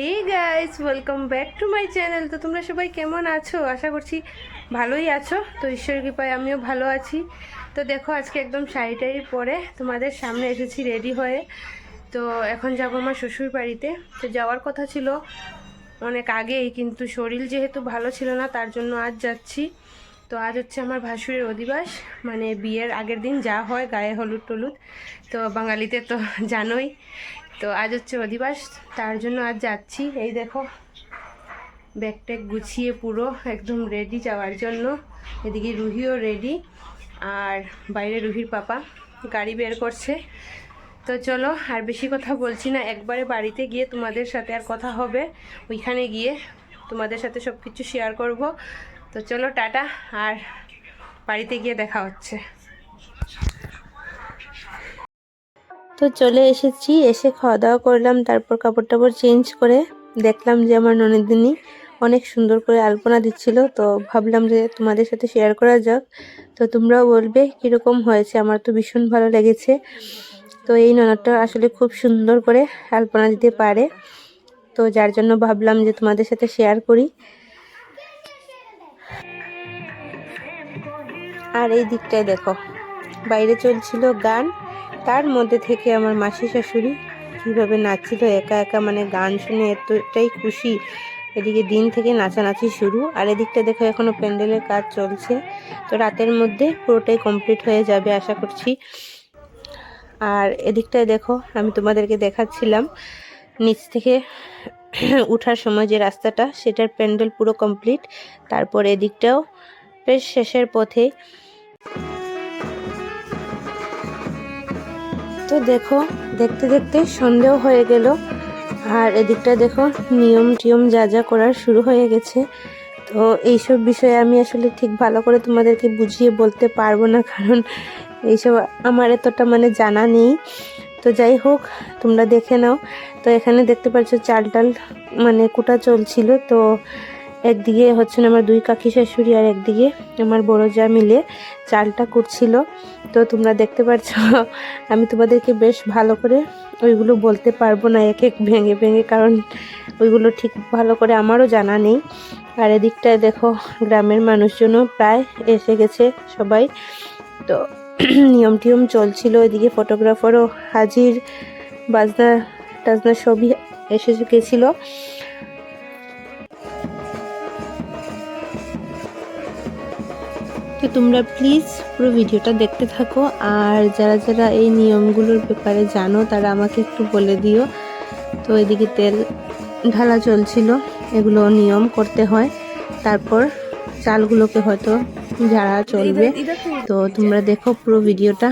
Hey guys welcome back to my channel তো তোমরা সবাই কেমন আছো? আশা করছি ভালোই আছো। তো ঈশ্বর কৃপায় আমিও ভালো আছি। তো দেখো, আজকে একদম শাড়ি টাড়ি পরে তোমাদের সামনে এসেছি রেডি হয়ে। তো এখন যাব আমার শ্বশুর বাড়িতে। তো যাওয়ার কথা ছিল অনেক আগেই, কিন্তু শরীর যেহেতু ভালো ছিল না, তার জন্য আজ যাচ্ছি। তো আজ হচ্ছে আমার ভাসুরের অধিবাস। মানে বিয়ের আগের দিন যা হয়, গায়ে হলুদ টলুদ। তো বাঙালিতে তো জানোই। তো আজ হচ্ছে অধিবাস, তার জন্য আজ যাচ্ছি। এই দেখো ব্যাগ ট্যাগ গুছিয়ে পুরো একদম রেডি যাওয়ার জন্য। এদিকে রুহিও রেডি আর বাইরে রুহির পাপা গাড়ি বের করছে। তো চলো, আর বেশি কথা বলছি না, একবারে বাড়িতে গিয়ে তোমাদের সাথে আর কথা হবে। ওইখানে গিয়ে তোমাদের সাথে সব কিছু শেয়ার করব। তো চলো, টাটা, আর বাড়িতে গিয়ে দেখা হচ্ছে। তো চলে এসেছি, এসে খাওয়া দাওয়া করলাম, তারপর কাপড় টাপড় চেঞ্জ করে দেখলাম যে আমার ননদিনী অনেক সুন্দর করে আলপনা দিচ্ছিল, তো ভাবলাম যে তোমাদের সাথে শেয়ার করা যাক। তো তোমরাও বলবে কীরকম হয়েছে, আমার তো ভীষণ ভালো লেগেছে। তো এই ননদটা আসলে খুব সুন্দর করে আলপনা দিতে পারে। তো যার জন্য ভাবলাম যে তোমাদের সাথে শেয়ার করি। আর এই দিকটায় দেখো, বাইরে চলছিল গান। তার মধ্যে থেকে আমার মাসি শাশুড়ি কীভাবে নাচছিল, একা একা মানে গান শুনে এতটাই খুশি। এদিকে দিন থেকে নাচানাচি শুরু, আর এদিকটা দেখো এখনও প্যান্ডেলের কাজ চলছে। তো রাতের মধ্যে পুরোটাই কমপ্লিট হয়ে যাবে আশা করছি। আর এদিকটায় দেখো, আমি তোমাদেরকে দেখাচ্ছিলাম, নিচ থেকে উঠার সময় যে রাস্তাটা, সেটার প্যান্ডেল পুরো কমপ্লিট। তারপর এদিকটাও বেশ শেষের পথে তো দেখো, দেখতে দেখতে সন্দেহ হয়ে গেল। আর এদিকটা দেখো, নিয়ম টিয়ম যা যা করার শুরু হয়ে গেছে। তো এইসব বিষয়ে আমি আসলে ঠিক ভালো করে তোমাদেরকে বুঝিয়ে বলতে পারব না, কারণ এইসব আমার এতটা মানে জানা নেই। তো যাই হোক, তোমরা দেখে নাও। তো এখানে দেখতে পাচ্ছ চাল টাল মানে কুটা চলছিল, তো একদিকে হচ্ছেন আমার দুই কাকি শাশুড়ি আর একদিকে আমার বড় যা মিলে চালটা কুটছিল তো তোমরা দেখতে পাচ্ছ আমি তোমাদেরকে বেশ ভালো করে ওইগুলো বলতে পারব না, এক এক ভেঙে ভেঙে, কারণ ওইগুলো ঠিক ভালো করে আমারও জানা নেই। আর এদিকটায় দেখো, গ্রামের মানুষজনও প্রায় এসে গেছে সবাই। তো নিয়ম টিয়ম চলছিল, এদিকে ফটোগ্রাফারও হাজির বাজনা টাজনা সবই এসে গেছিল। তো তোমরা প্লিজ পুরো ভিডিওটা দেখতে থাকো। আর যারা যারা এই নিয়মগুলোর ব্যাপারে জানো, তারা আমাকে একটু বলে দিও। তো এদিকে তেল ঢালা চলছিল, এগুলো নিয়ম করতে হয়। তারপর চালগুলোকে হয়তো ঝাড়া চলবে। তো তোমরা দেখো পুরো ভিডিওটা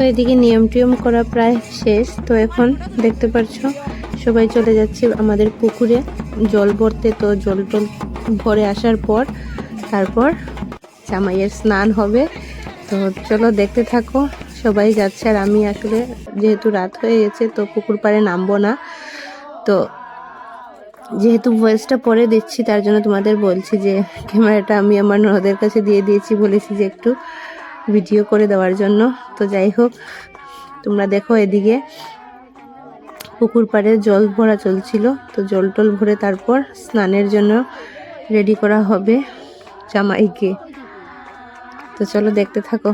তো এদিকে নিয়ম টিয়ম করা প্রায় শেষ। তো এখন দেখতে পাচ্ছ সবাই চলে যাচ্ছে আমাদের পুকুরে। জল ভরতে তো জল টল ভরে আসার পর তারপর জামাইয়ের স্নান হবে। তো চলো দেখতে থাকো, সবাই যাচ্ছে। আর আমি আসলে যেহেতু রাত হয়ে গেছে, তো পুকুর পাড়ে নামবো না। তো যেহেতু ভয়েসটা পরে দিচ্ছি, তার জন্য তোমাদের বলছি যে, ক্যামেরাটা আমি আমার ননদের কাছে দিয়ে দিয়েছি, বলেছি যে একটু ভিডিও করে দেওয়ার জন্য। তো যাই হোক, তোমরা দেখো এদিকে পুকুর পাড়ে জল ভরা চলছিল। তো জল টল ভরে তারপর স্নানের জন্য রেডি করা হবে জামাইকে। তো চলো দেখতে থাকো।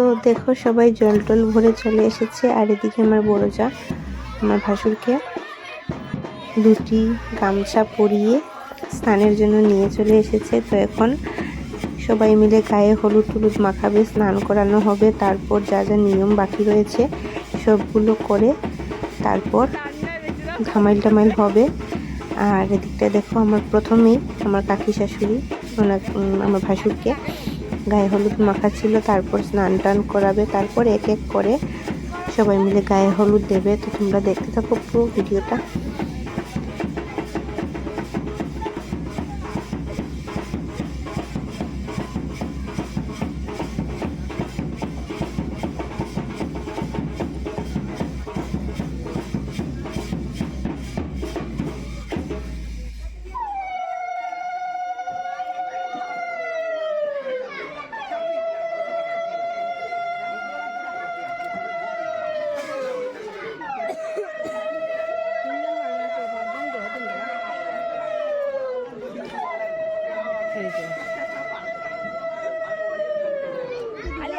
তো দেখো সবাই জল টল ভরে চলে এসেছে। আর এদিকে আমার বড় যা, আমার ভাসুরকে দুটি গামছা পরিয়ে স্নানের জন্য নিয়ে চলে এসেছে। তো এখন সবাই মিলে গায়ে হলুদ টুলুদ মাখাবে, স্নান করানো হবে। তারপর যা যা নিয়ম বাকি রয়েছে, সবগুলো করে তারপর ঘামাইল টামাইল হবে। আর এদিকটা দেখো আমার প্রথমেই আমার কাকি শাশুড়ি, ওনার আমার ভাসুরকে গায়ে হলুদ মাখা ছিল, তারপর স্নান টান করাবে, তারপর এক এক করে সবাই মিলে গায়ে হলুদ দেবে। তো তোমরা দেখতে থাকো পুরো ভিডিওটা।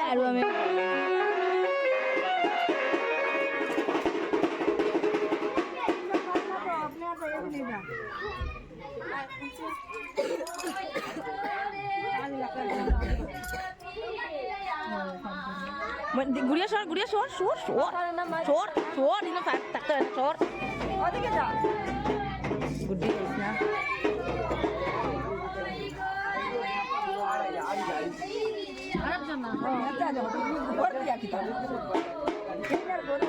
আৰু আমি ঘুরিয়ে সর ঘুরিয়ে সর সর সর সর সর দিন থাকতে সর গুড্ডি না?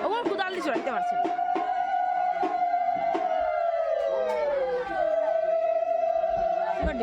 ওর কুদাল দিয়ে চড়াইতে পারছে এবার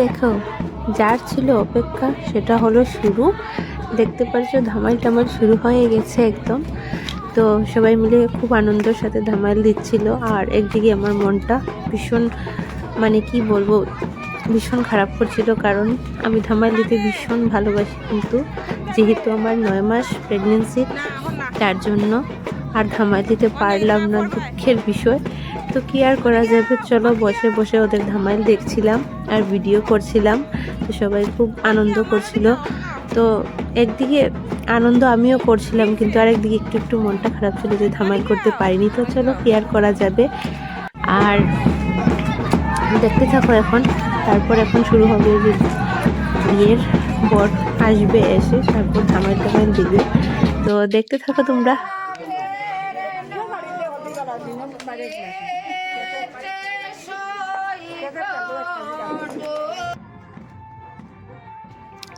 দেখো, যার ছিল অপেক্ষা, সেটা হলো শুরু। দেখতে পারছ ধামাইল টামাইল শুরু হয়ে গেছে একদম। তো সবাই মিলে খুব আনন্দের সাথে ধামাইল দিচ্ছিল। আর একদিকে আমার মনটা ভীষণ মানে কি বলব, ভীষণ খারাপ করছিল। কারণ আমি ধামাইল দিতে ভীষণ ভালোবাসি, কিন্তু যেহেতু আমার নয় মাস প্রেগনেন্সি তার জন্য আর ধামাই দিতে পারলাম না দুঃখের বিষয়। তো কি আর করা যাবে? চলো বসে বসে ওদের ধামাইল দেখছিলাম আর ভিডিও করছিলাম। তো সবাই খুব আনন্দ করছিল। তো একদিকে আনন্দ আমিও করছিলাম, কিন্তু আরেকদিকে একটু একটু মনটা খারাপ ছিল যে ধামাইল করতে পারিনি। তো চলো কি আর করা যাবে? আর দেখতে থাকো এখন, তারপর এখন শুরু হবে বিয়ের বর আসবে এসে, তারপর ধামাইল টামাইল দিবে। তো দেখতে থাকো তোমরা।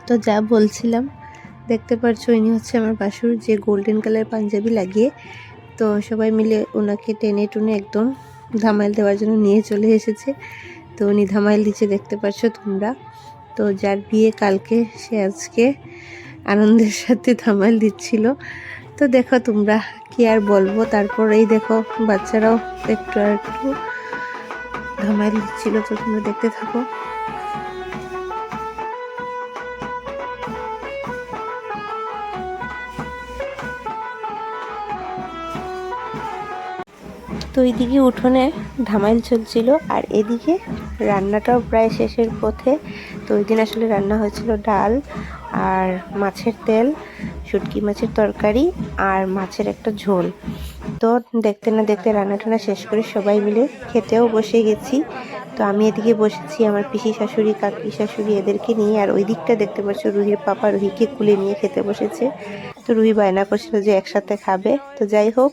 তো যা বলছিলাম, দেখতে পারছ ইনি হচ্ছে আমার বাসুর, যে গোল্ডেন কালার পাঞ্জাবি লাগিয়ে, তো সবাই মিলে ওনাকে টেনে টুনে একদম ধামাইল দেওয়ার জন্য নিয়ে চলে এসেছে। তো উনি ধামাইল দিচ্ছে, দেখতে পাচ্ছ তোমরা। তো যার বিয়ে কালকে, সে আজকে আনন্দের সাথে ধামাইল দিচ্ছিল। তো দেখো তোমরা কি আর বলব তারপর এই দেখো বাচ্চারাও একটু আর একটু ধামাইল দিচ্ছিল, তো তোমরা দেখতে থাকো। তো এইদিকে উঠোনে ধামাইল চলছিল, আর এদিকে রান্নাটাও প্রায় শেষের পথে। তো ওই দিন আসলে রান্না হয়েছিল ডাল আর মাছের তেল, শুটকি মাছের তরকারি আর মাছের একটা ঝোল। তো দেখতে না দেখতে রান্না টান্না শেষ করে সবাই মিলে খেতেও বসে গেছি। তো আমি এদিকে বসেছি আমার পিসি শাশুড়ি, কাকি শাশুড়ি এদেরকে নিয়ে। আর ওই দিকটা দেখতে পাচ্ছ রুহির পাপা রুহিকে কুলে নিয়ে খেতে বসেছে। তো রুহি বায়না করছিল যে একসাথে খাবে। তো যাই হোক,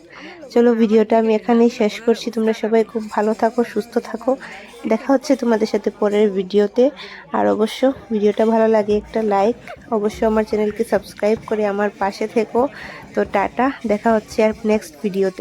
চলো ভিডিওটা আমি এখানেই শেষ করছি। তোমরা সবাই খুব ভালো থাকো, সুস্থ থাকো। দেখা হচ্ছে তোমাদের সাথে পরের ভিডিওতে। আর অবশ্য ভিডিওটা ভালো লাগে একটা লাইক, অবশ্য আমার চ্যানেলকে সাবস্ক্রাইব করে আমার পাশে থেকো। তো টাটা, দেখা হচ্ছে আর নেক্সট ভিডিওতে।